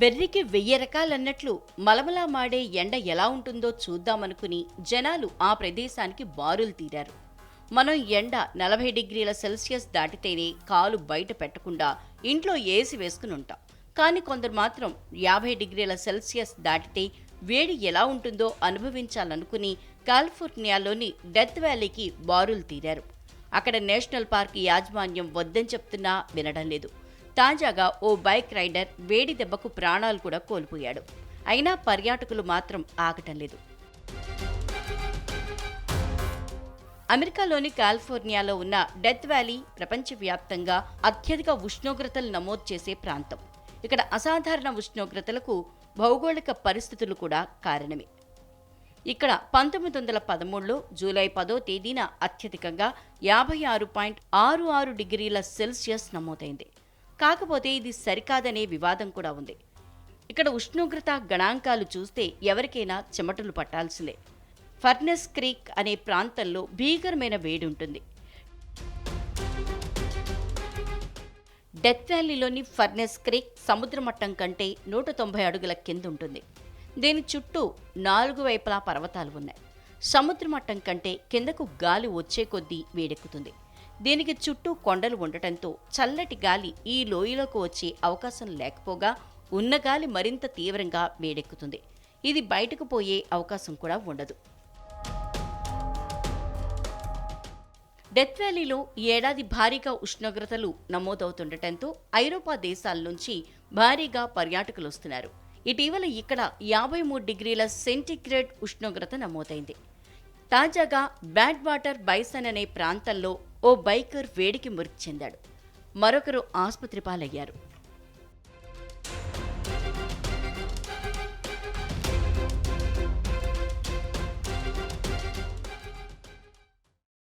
వెర్రికి వెయ్యి రకాలన్నట్లు మలమలా మాడే ఎండ ఎలా ఉంటుందో చూద్దామనుకుని జనాలు ఆ ప్రదేశానికి బారులు తీరారు. మనం ఎండ నలభై డిగ్రీల సెల్సియస్ దాటితేనే కాలు బయట పెట్టకుండా ఇంట్లో ఏసి వేసుకుని ఉంటాం. కానీ కొందరు మాత్రం యాభై డిగ్రీల సెల్సియస్ దాటితే వేడి ఎలా ఉంటుందో అనుభవించాలనుకుని కాలిఫోర్నియాలోని డెత్ వ్యాలీకి బారులు తీరారు. అక్కడ నేషనల్ పార్క్ యాజమాన్యం వద్దని చెప్తున్నా వినడం లేదు. తాజాగా ఓ బైక్ రైడర్ వేడి దెబ్బకు ప్రాణాలు కూడా కోల్పోయాడు. అయినా పర్యాటకులు మాత్రం ఆగటం లేదు. అమెరికాలోని కాలిఫోర్నియాలో ఉన్న డెత్ వ్యాలీ ప్రపంచవ్యాప్తంగా అత్యధిక ఉష్ణోగ్రతలు నమోదు చేసే ప్రాంతం. ఇక్కడ అసాధారణ ఉష్ణోగ్రతలకు భౌగోళిక పరిస్థితులు కూడా కారణమే. ఇక్కడ పంతొమ్మిది వందల పదమూడులో జూలై పదో తేదీన అత్యధికంగా యాభై ఆరు పాయింట్ ఆరు ఆరు డిగ్రీల సెల్సియస్ నమోదైంది. కాకపోతే ఇది సరికాదనే వివాదం కూడా ఉంది. ఇక్కడ ఉష్ణోగ్రత గణాంకాలు చూస్తే ఎవరికైనా చెమటలు పట్టాల్సిందే. ఫర్నెస్ క్రీక్ అనే ప్రాంతంలో భీకరమైన వేడి ఉంటుంది డెత్ వ్యాలీలోని ఫర్నెస్ క్రీక్ సముద్ర మట్టం కంటే నూట తొంభై అడుగుల కింద ఉంటుంది దీని చుట్టూ నాలుగు వైపులా పర్వతాలు ఉన్నాయి. సముద్ర మట్టం కంటే కిందకు గాలి వచ్చే కొద్దీ వేడెక్కుతుంది. దీనికి చుట్టూ కొండలు ఉండటంతో చల్లటి గాలి ఈ లోయలోకి వచ్చే అవకాశం లేకపోగా ఉన్న గాలి మరింత తీవ్రంగా వేడెక్కుతుంది ఇది బయటకు పోయే అవకాశం కూడా ఉండదు. డెత్ వ్యాలీలో ఈ ఏడాది భారీగా ఉష్ణోగ్రతలు నమోదవుతుండటంతో ఐరోపా దేశాల నుంచి భారీగా పర్యాటకులు వస్తున్నారు. ఇటీవల ఇక్కడ యాభై మూడు డిగ్రీల సెంటీగ్రేడ్ ఉష్ణోగ్రత నమోదైంది. తాజాగా బ్యాడ్ వాటర్ బైసన్ అనే ప్రాంతంలో ఓ బైకర్ వేడికి మృతి చెందాడు. మరొకరు ఆసుపత్రి పాలయ్యారు.